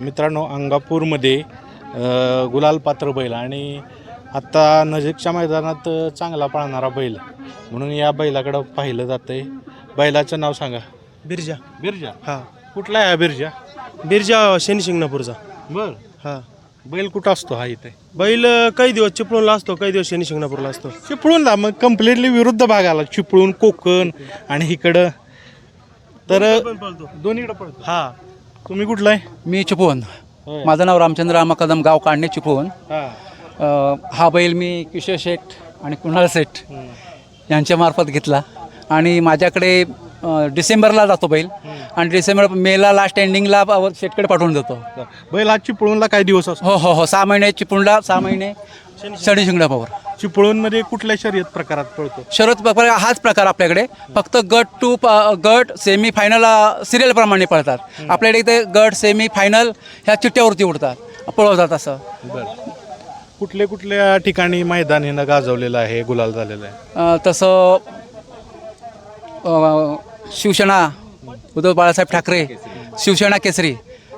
मित्रांनो अंगापूरमध्ये गुलाल पात्र बैल आणि आत्ता नजीकच्या मैदानात चांगला पळणारा बैल. म्हणून या बैलाकडं पाहिलं जातंय. बैलाचं नाव सांगा. बिरजा. बिरजा? हा. कुठला आहे हा बिरजा? बिरजा शनी शिंगणापूरचा. बर. हा. बैल कुठं असतो हा इथे? बैल काही दिवस चिपळूणला असतो काही दिवस शनी शिंगणापूरला असतो. चिपळूणला? मग कम्प्लिटली विरुद्ध भाग आला चिपळूण कोकण आणि इकडं. तर दोन्हीकडं पळतो. हा. तुम्ही कुठला आहे? मी चिपळूण. होय. माझं नाव रामचंद्र आमा कदम गाव काढणे चिपळूण. हा. अ, हा बैल मी किशोर शेठ आणि कुणाल शेठ यांच्यामार्फत घेतला. आणि माझ्याकडे डिसेंबरला जातो बैल. आणि डिसेंबर मेला लास्ट एंडिंगला शेटकडे पाठवून देतो. बैल हा चिपळूणला काही दिवस असतो? हो हो हो. सहा महिने चिपळूणला सहा महिने शनी शिंगणापावर चिपळूणमध्ये कुठल्या शर्यत प्रकारात पळतो? शरद प्रकार हाच प्रकार आपल्याकडे. फक्त गट टू गट सेमी फायनल सिरियलप्रमाणे पळतात. आपल्याकडे इथे गट सेमी फायनल ह्या चिठ्ठ्यावरती उडतात. पळवतात असं. कुठले कुठल्या ठिकाणी मैदान हिनं गाजवलेलं आहे गुलाल झालेलं आहे? तसं शिवसेना उद्धव बाळासाहेब ठाकरे शिवसेना केसरी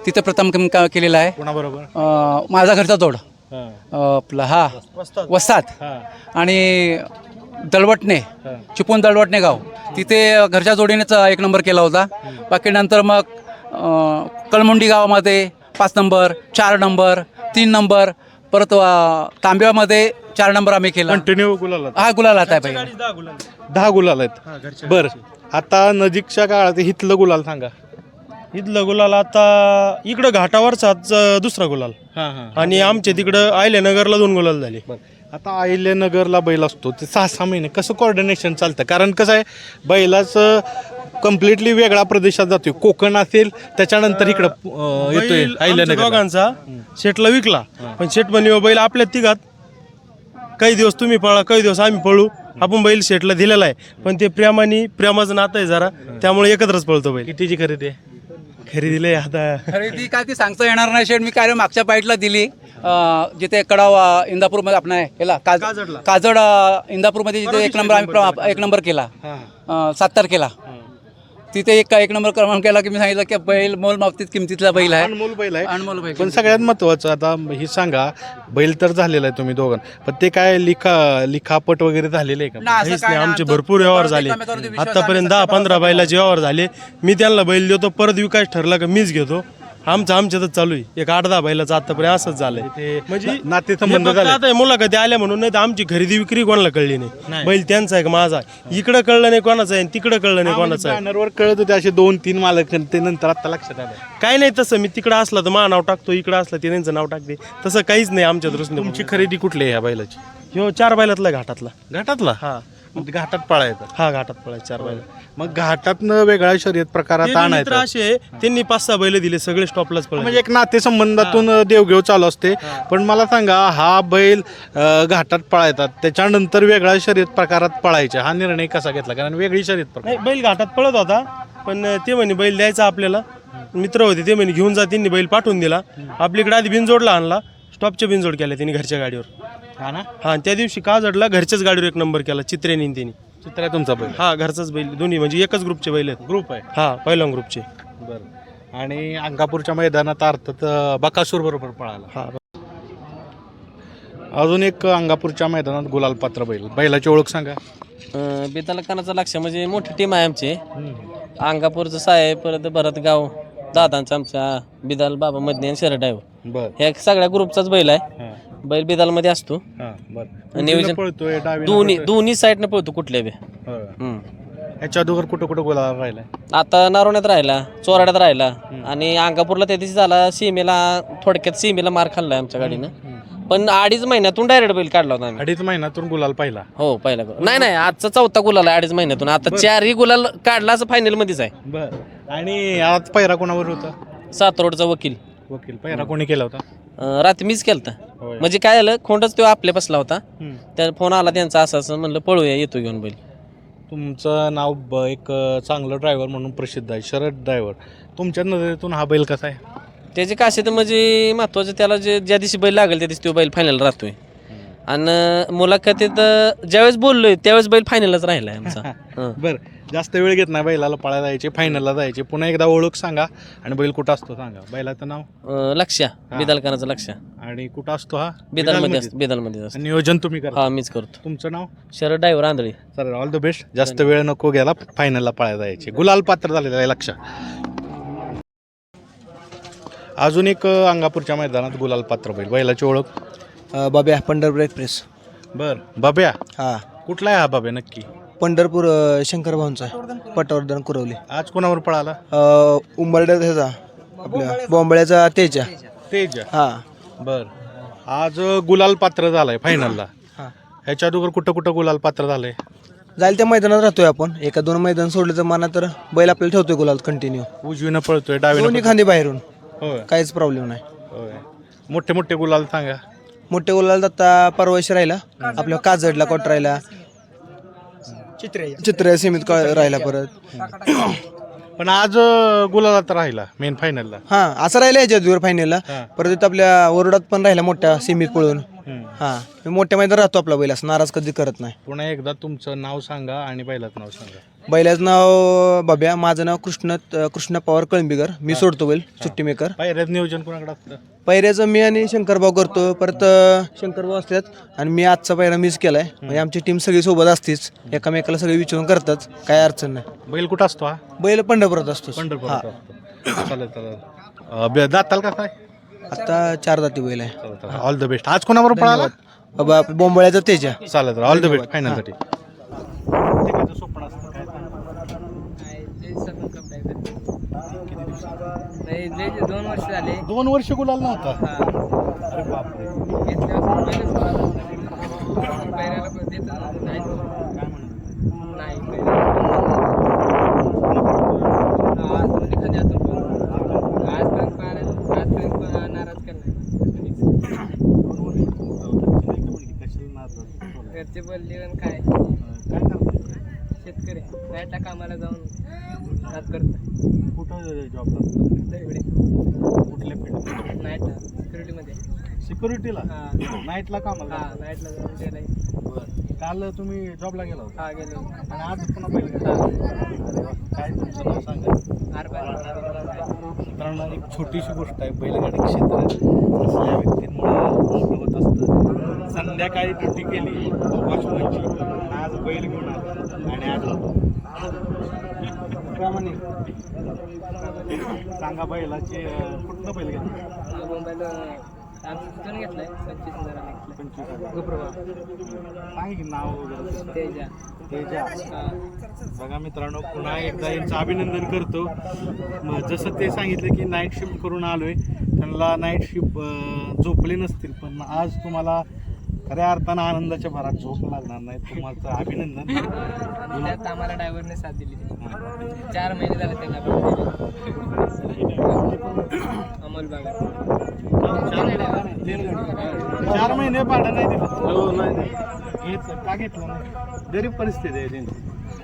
तिथं प्रथम क्रमांक केलेला आहे. कोणाबरोबर? अ, माझा घरचा जोड. हां. अ, आपला हा वस्ताद. हां. आणि दळवटणे. चिपळूण दळवटणे गाव. तिथे घरच्या जोडीनेच एक नंबर केला होता. बाकी नंतर मग अ, कळमुंडी गावामध्ये पाच नंबर चार नंबर तीन नंबर परत अ, तांब्यामध्ये चार नंबर आम्ही केला. कंटिन्यू गुलाल हा गुलाल आता आहे भाई दहा गुलाल. आहेत. बर. आता नजीकच्या काळात हिथलं गुलाल सांगा. इथलं गुलाल आता इकडं घाटावरचाच अं, दुसरा गुलाल. हां हां आणि आमच्या तिकडं आयल्यानगरला दोन गुलाल झाले. आता अहिल्यानगरला बैल असतो. ते सहा सहा महिने कसं कोऑर्डिनेशन चालतं? कारण कसं आहे बैलाचं कम्प्लिटली वेगळा प्रदेशात जातोय. कोकण असेल त्याच्यानंतर इकडं अं, येतोय बैल आमच्या दोघांचा शेटला विकला. पण शेट म्हणे बैल आपल्या तिघात. काही दिवस तुम्ही पळा काही दिवस आम्ही पळू. आपण बैल शेटला दिलेला आहे. पण ते प्रेमाने प्रेमाचं नातं आहे जरा. त्यामुळे एकत्रच पळतो बैल. कितीची खरेदी आहे? खरेदीले आता. खरेदी काय ती सांगता येणार नाही शेड मी काय रे मागच्या पाईटला दिली. अं, जिथे कडाव अं, इंदापूरमध्ये आपण याला काज काजडला. काजड अं, इंदापूरमध्ये जिथे एक नंबर आम्ही प्र- एक नंबर केला. अं, सात तारखेला तिथे एक एक नंबर क्रमांक केला की मी सांगितलं की बैल मोल बाबतीत किमतीतला बैल आहे. अनमोल बैल आहे. अनमोल बैल पण सगळ्यात महत्वाचं आता ही सांगा बैल तर झालेला आहे तुम्ही दोघां. पण ते काय लिखा लिखापट वगैरे झालेले आहे का? काहीच नाही आमचे भरपूर व्यवहार झाले. आतापर्यंत दहा पंधरा बैलाचे व्यवहार झाले. मी त्यांना बैल देतो परत विकास ठरला का मीच घेतो. आमचं आमच्यातच चालू आहे. एक आठ दहा बैलाचं आतापर्यंत असंच झालंय. ते म्हणजे नातेसंबंध हे फक्त झाले आता हे मुलाखती आल्या म्हणून नाही तर आमची खरेदी विक्री कोणाला कळली नाही. बैल त्यांचा आहे का माझा आहे? इकडं कळलं नाही कोणाचं आहे तिकडं कळलं नाही कोणाचं आहे. बॅनरवर कळत होते असे दोन तीन मालक ते नंतर आता लक्षात आलं. काय नाही तसं मी तिकडं असलं तर मा नाव टाकतो इकडं असलं ते त्यांचं नाव टाकते. तसं काहीच नाही आमच्या दृष्टीने. तुमची खरेदी कुठली आहे या बैलाची? ह्यो चार बैलातला घाटातला. घाटातला? हा. घाटात पळायचं हा घाटात पळायचे चार बैल. मग घाटातनं वेगळ्या शर्यत प्रकारात मित्र आणायचं. असे त्यांनी पाच सहा बैल दिले सगळे स्टॉपलाच म्हणजे एक नातेसंबंधातून देवघेव चालू असते. पण मला सांगा हा बैल अं, घाटात पळायतात त्याच्यानंतर वेगळ्या शर्यत प्रकारात पळायचा हा निर्णय कसा घेतला? कारण वेगळी शर्यत प्रकार. नाही बैल घाटात पळत होता. पण ते म्हणे बैल द्यायचा आपल्याला. मित्र होते ते म्हणे घेऊन जा. त्यांनी बैल पाठवून दिला. आपल्याकडे आधी बिनजोडला आणला. स्टॉपच्या बिनजोड केल्या त्यांनी घरच्या गाडीवर. हा ना? हा आणि त्या दिवशी का जडला घरच्याच गाडीवर एक नंबर केला चित्रेनी आणि त्यांनी चित्र आहे तुमचा बैल. हा घरचाच बैल. दोन्ही म्हणजे एकच ग्रुपचे बैल आहेत. ग्रुप आहे? हा पहिल्या ग्रुपचे. बरं. आणि अंगापूरच्या मैदानात अर्थात बकासूर बरोबर पळाला. हा. अजून एक अंगापूरच्या मैदानात गुलाल पात्र बैल. बैलाची ओळख सांगा. बेतालकानाचं लक्ष म्हणजे मोठी टीम आहे आमची. अंगापूरचं साहेब परत भरतगाव दादांचं आमच्या बिदाल बाबा मधने आणि ड्रायव्हर बर. ह्या सगळ्या ग्रुपचाच बैल आहे. बैल बिदालमध्ये असतो. हा बर. नियोजन- पळतोय डावी दोन्ही दोन्ही साईडनं पळतो कुठल्या बी. हम्म. ह्याच्या अगोदर कुठं कुठं गुलाल राहिलाय आता नारोण्यात राहिला चोराड्यात राहिला. आणि अंगापूरला त्या दिवशी झाला सीमेला थोडक्यात सीमेला मार खाल्लाय आमच्या गाडीनं. पण अडीच महिन्यातून डायरेक्ट बैल काढला होता आम्ही. अडीच महिन्यातून गुलाल पाहिला. हो पहिला गुलाल. नाही नाही आजचा चौथा गुलाल आहे अडीच महिन्यातून. आता चारही गुलाल काढला असं फायनल मध्येच आहे. बर. आणि आज पैरा कोणावर होता? सात रोडचा वकील. वकील. पैरा कोणी केला होता? अं, रात्री मीच केलता. होय. म्हणजे काय झालं खोंडच तो आपल्या बसला होता. हम्म. त्या फोन आला त्यांचा असं असं म्हणलं पळूया येतो घेऊन बैल. तुमचं नाव ब- एक अ, चांगलं ड्रायव्हर म्हणून प्रसिद्ध आहे शरद ड्रायव्हर तुमच्या नजरेतून हा बैल कसा आहे? त्याचे काशे तर म्हणजे महत्वाचं त्याला जे ज्या दिवशी बैल लागेल त्या दिवशी तो बैल फायनल राहतोय. आणि मुलाखतीत अं, ज्यावेळेस बोललोय त्यावेळेस बैल फायनलच राहिलाय आमचा. हं. बर जास्त वेळ घेत नाही बैलाला पळायला जायचे फायनलला जायचे. पुन्हा एकदा ओळख सांगा आणि बैल कुठं असतो सांगा. बैलाचं नाव? अं, लक्ष्या. बिदलकरांचं लक्ष्या. आणि कुठं असतो हा? बिदलमध्ये बिदलमध्येच. असतं बिदलमध्ये असतं. आणि नियोजन तुम्ही करा हा मीच करतो. तुमचं नाव? Sharad driver Andhali. Sir all the best जास्त वेळ नको घ्यायला फायनलला पळायला जायचे. गुलाल पात्र झालेलं आहे लक्ष अजून एक अ, अंगापूरच्या मैदानात गुलाल पात्र बैल बैलाची ओळख. बाब्या पंढरपूर एक्सप्रेस. बर. बाब्या? हा. कुठला आहे हा बाब्या नक्की? पंढरपूर अ, शंकर भाऊंचा पटवर्धन कुरवली. आज कोणावर पळाला? उंबरड्यात ह्याचा आपल्या बॉम्बळ्याचा तेजा. तेज? हा. बर. आज गुलाल पात्र झालाय फायनलला हा. ह्याच्या अगोदर कुठं कुठं गुलाल पात्र झालंय? जायला त्या मैदानात राहतोय आपण. एका दोन मैदान सोडलं तर मना तर बैल आपल्याला ठेवतोय गुलाल कंटिन्यू उजवीनं पळतोय डावीनं दोन्ही खांदी बाहेरून. होय. काहीच प्रॉब्लेम नाही. होय. मोठे मोठे गुलाल सांगा. मोठे गुलाल आता परवाशी राहिला. आपल्या काजडला कोट राहिला. चित्र. सीमित का- राहिला परत. पण आज अ, गुलालात राहिला मेन फायनलला हा असं राहिलं याच्या फायनलला हा. परत इथं आपल्या ओरडात पण राहिला मोठ्या सीमित पळून. हा. मोठ्या मैदान राहतो आपला बैल असं नाराज कधी करत नाही. पुन्हा एकदा तुमचं नाव सांगा आणि बैलाचं नाव सांगा. बैलाचं नाव बाब्या माझं नाव कृष्ण कृष्ण पवार कळंबीकर. मी सोडतो बैल सुट्टी मेकर. पायऱ्यात नियोजन कोणाकडे असतं? पैऱ्याचं मी आणि शंकरभाऊ करतो. परत शंकरभाऊ असतात आणि मी आजचा पैरा मिस केलाय. म्हणजे आमची टीम सगळी सोबत असतीच. एकामेकाला सगळी विचारून करतात. काय अडचण नाही. बैल कुठं असतो हा? बैल पंढरपुरात असतो. पंढरपूर चालेल चालेल. अ, ब- दाताल का काय? आता चार जाती बैल आहे. ऑल द बेस्ट आज कोणावर पळाला? बाबा बोंबळ्याचा तेजा चालेल ऑल द बेस्ट फायनलसाठी दोन वर्ष झाले दोन वर्ष गुलाल नव्हता? अरे बापरे पैराला पण देतच नव्हतं. नाही नाही आज म्हणजे कधी आतून पण आजपर्यंत पाहिलं आजपर्यंत पण नाराज करणार घरचे बोलले पण काय शेतकरी नाईटला कामाला जाऊन रात करतो कुठं जॉबला दहिवडे. कुठल्या फील्ड नाईटला सिक्युरिटीमध्ये सिक्युरिटीला हा. नाईटला कामाला हा नाईटला जाऊन गेलाय काल तुम्ही जॉबला गेला होता? हा गेलो आणि आज पुन्हा. अरे वा. काय तुमचं नाव सांगा? मित्रांनो एक छोटीशी गोष्ट आहे. बैलगाडी क्षेत्र असल्या व्यक्तींमुळे मोठं होत असतं. संध्याकाळी ड्युटी केली आज बैल घेऊन आला. आणि आज सांगा बैलाचे कुठलं बैल घेतलं? मुंबईला घेतलंय? पंचवीस हजाराला घेतलंय. गुप्रभा सांग की नाव वगैरे तेजा. तेजा. हा. बघा मित्रांनो पुन्हा एकदा यांचं अभिनंदन करतो. म- जसं ते सांगितलं की नाईट शिफ्ट करून आलोय. त्यांना नाईट शिफ्ट झोपले नसतील पण आज तुम्हाला खऱ्या अर्थानं आनंदाच्या भरात झोप लागणार नाही. तुम्हाला अभिनंदन. त्यात आम्हाला ड्रायव्हरने साथ दिली. चार महिने झाले त्यांना अमोल बागा. चार महिने भाडं नाही दिलं. हो नाही का घेतलं गरीब परिस्थिती आहे त्यांची.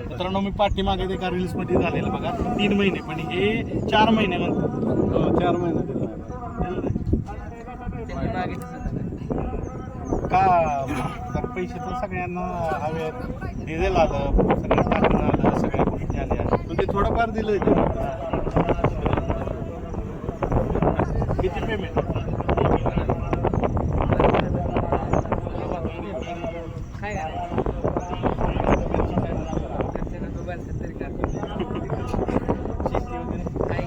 मित्रांनो मी पाठीमागे ते का रील्समध्ये झालेलं बघा. तीन महिने पण हे चार महिने म्हणतात. हो चार महिने दिलं नाही. त्यांनी मागितलं होतं का? पैसे तर सगळ्यांना हवे आहेत डिझेल आलं सगळं टाकून आलं सगळ्या गोष्टी आल्या. पण ते थोडंफार दिलं किती पेमेंट काय करायचं घरचे लोकं बांधतात तरी करतात शेती वगैरे काय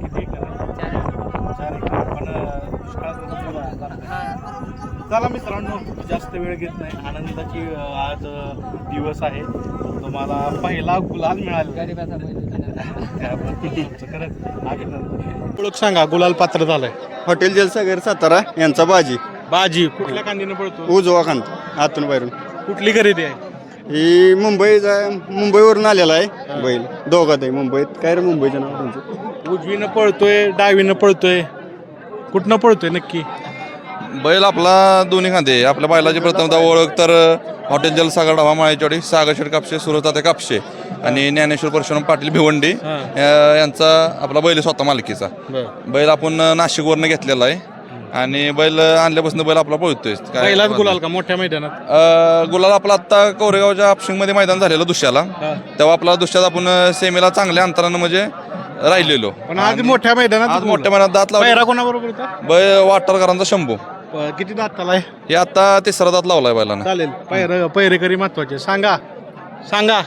किती एकर आहे? चार चार एकर पण अं, दुष्काळात हा चला मित्रांनो जास्त वेळ घेत नाही. आनंदाची आज दिवस आहे. तुम्हाला पहिला गुलाल मिळाला. तुमचं खरंच अभिनंदन. ओळख सांगा गुलाल पात्र झालंय. हॉटेल जलसागर सातारा यांचा बाजी. बाजी कुठल्या कांदीनं पळतो? उजवा खांद आतून बाहेरून. कुठली खरेदी आहे? ही मुंबईचा मुंबईवरून आलेला आहे बैल. दोघात आहे मुंबईत. काय रे मुंबईचं नाव त्यांचं? उजवीनं पळतोय डावीनं पळतोय. कुठनं पळतोय नक्की? बैल आपला दोन्ही खांदे. आपल्या बैलाची प्रथमतः ओळख तर हॉटेल जलसागर ढाबा माळेचोडी सागरशेठ कापशे सुरताते कापशे आणि ज्ञानेश्वर परशुराम पाटील भिवंडी यांचा आपला बैल स्वतः मालकीचा. बैल आपण नाशिकवरनं घेतलेला आहे आणि बैल आणल्यापासून बैल आपला पळतोय. काय पहिलाच गुलाल का? मोठ्या मैदानात? अं, गुलाल आपला आता कोरेगावच्या मध्ये मैदान झालेलं दुसऱ्याला. तेव्हा आपला दुसऱ्यात आपण सेमीला चांगल्या अंतरानं म्हणजे राहिलेलो. पण आज मोठ्या मैदानात आज मोठ्या मैदानात दात लावला. कोणाबरोबर होता? बैल वाटारकरांचा शंभू. प- किती दात आलाय हे आता तिसरा दात लावलाय बैलानं. चालेल. पैर पैरेकरी महत्त्वाचे. सांगा. सांगा.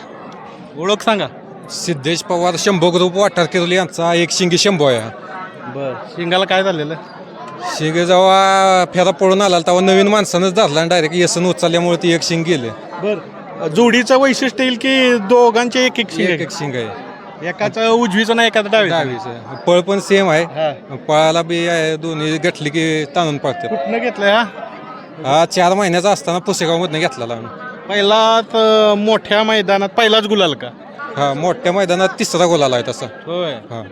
ओळख सांगा. सिद्धेश पवार शंभो ग्रुप वाटार किरोली यांचा एक शिंगी शंभो आहे. बर. शिंगाला काय झालेलं? शिंगे जेव्हा फेरा पळून आला तेव्हा नवीन माणसानंच धरला डायरेक्ट येसन उचलल्यामुळे ती एक शिंग गेले. बर. जोडीचं वैशिष्ट्य येईल की दोघांचे एक एक शिंग एक आहे? एक शिंग आहे. एकाचं उजवीचं ना एकाचं डावी दहावीचं पळ पण सेम आहे. पळाला बी आहे दोन्ही गटली की ताणून पडते कुठनं घेतलंय हा? हा चार महिन्याचा असताना पुसेगाव मधनं घेतलेला आम्ही. पहिलाच अं, मोठ्या मैदानात पहिलाच गुलाल का? हा मोठ्या मैदानात तिसरा गोलाला आहे तसा. होय. हा.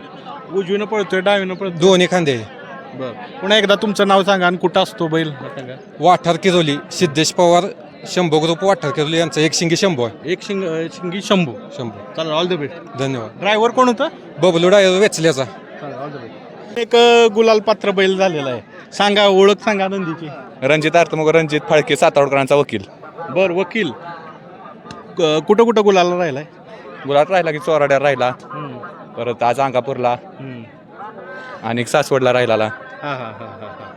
उजवीनं पळतोय डावीनं पळतोय? दोन्ही खांदे. बर. पुन्हा एकदा तुमचं नाव सांगा आणि कुठं असतो बैल? सांगा. वाठार किरोली सिद्धेश पवार शंभो ग्रुप वाठार किरोली यांचा. एक शिंगी शंभो आहे. एक शिंग शिंगी शंभू. शंभो. चालेल ऑल द बेस्ट धन्यवाद. ड्रायव्हर कोण होतं? बबलू डायर वेचल्याचा. एक अं, गुलाल पात्र बैल झालेला आहे. सांगा ओळख सांगा नंदीची. रणजित आर्तमग रणजित फाळके सातावडकरांचा वकील. बर वकील. क- कुठं कुठं गुलाला राहिलाय? गुलाब राहिला की चोराड्यावर राहिला. परत आज अंगापूरला. आणि सासवडला राहिला हा हा हा हा हा.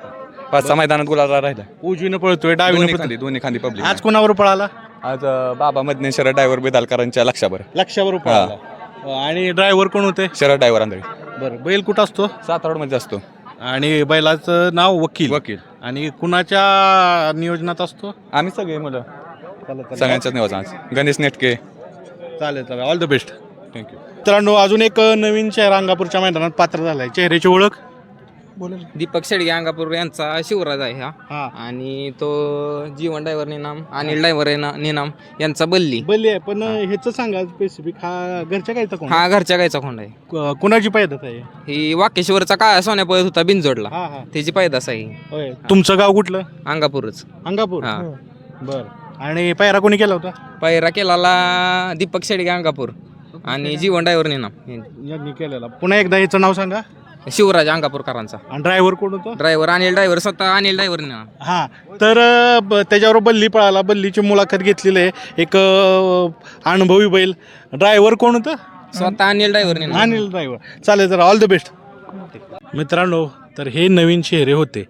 पाच सहा मैदानात गुलाला राहिला. उजवीनं पळतोय डावीनं दोन्ही पळतोय. खांदी दोन्ही खांदी पब्लिक आज कोणावर पळाला? आज अं, बाबा मधने शरद ड्रायव्हर बेदालकरांच्या लक्षावर. लक्षावर पळाला. अं, आणि ड्रायव्हर कोण होते? शरद ड्रायव्हर आंधळी. बरं बैल कुठं असतो? सातावडमध्ये असतो. आणि बैलाचं नाव वकील. वकील. आणि कुणाच्या नियोजनात असतो? आम्ही सगळे मुलं. सगळ्यांच्याच आज. गणेश नेटके. चालेल चालेल. ऑल द बेस्ट थँक्यू मित्रांनो अजून एक नवीन चेहरा अंगापूरच्या मैदानात पात्र झालाय. चेहऱ्याची ओळख? दीपक शेडगे अंगापूर यांचा शिवराज आहे हा. हा. आणि तो जीवन ड्रायव्हर निनाम अनिल ड्रायव्हर निनाम यांचा बल्ली. बल्ली आहे. पण ह्याचं सांगा स्पेसिफिक हा घरच्या कायचा कोण हा घरच्या गायचा खोंड आहे. क- कुणाची पैदास आहे? ही वाकेश्वरचा काळा सोन्या पळत होता बिनजोडला. हा हा. त्याची पैदास आहे. होय. तुमचं गाव कुठलं? अंगापूरच. अंगापूर. हा. बर. आणि पायरा कोणी केला होता? पायरा केलाला दीपक शेडगे अंगापूर. आणि जीवन ड्रायव्हर निनाम. यांनी केलेला. पुन्हा एकदा याचं नाव सांगा. शिवराज अंगापूरकरांचा. आणि ड्रायव्हर कोण होतं? ड्रायव्हर अनिल ड्रायव्हर स्वतः अनिल ड्रायव्हर हा तर अ, ब- त्याच्यावर बल्ली पळाला बल्लीची मुलाखत घेतलेली आहे. एक अ, अनुभवी बैल. ड्रायव्हर कोण होतं? स्वतः अनिल ड्रायव्हर अनिल ड्रायव्हर चालेल तर ऑल द बेस्ट मित्रांनो तर हे नवीन चेहरे होते.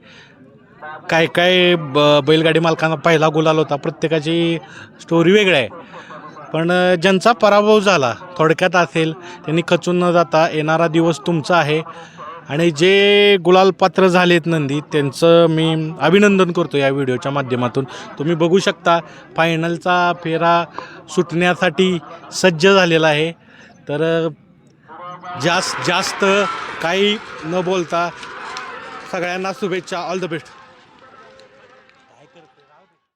काय काय ब बैलगाडी मालकांना पहिला गुलाल होता. प्रत्येकाची स्टोरी वेगळी आहे. पण अ, ज्यांचा पराभव झाला थोडक्यात असेल त्यांनी खचून न जाता येणारा दिवस तुमचा आहे. आणि जे गुलाल पात्र झालेत नंदी त्यांचं मी अभिनंदन करतो या व्हिडिओच्या माध्यमातून. तुम्ही बघू शकता फायनलचा फेरा सुटण्यासाठी सज्ज झालेला आहे. तर जास्त जास्त काही न बोलता सगळ्यांना शुभेच्छा. All the best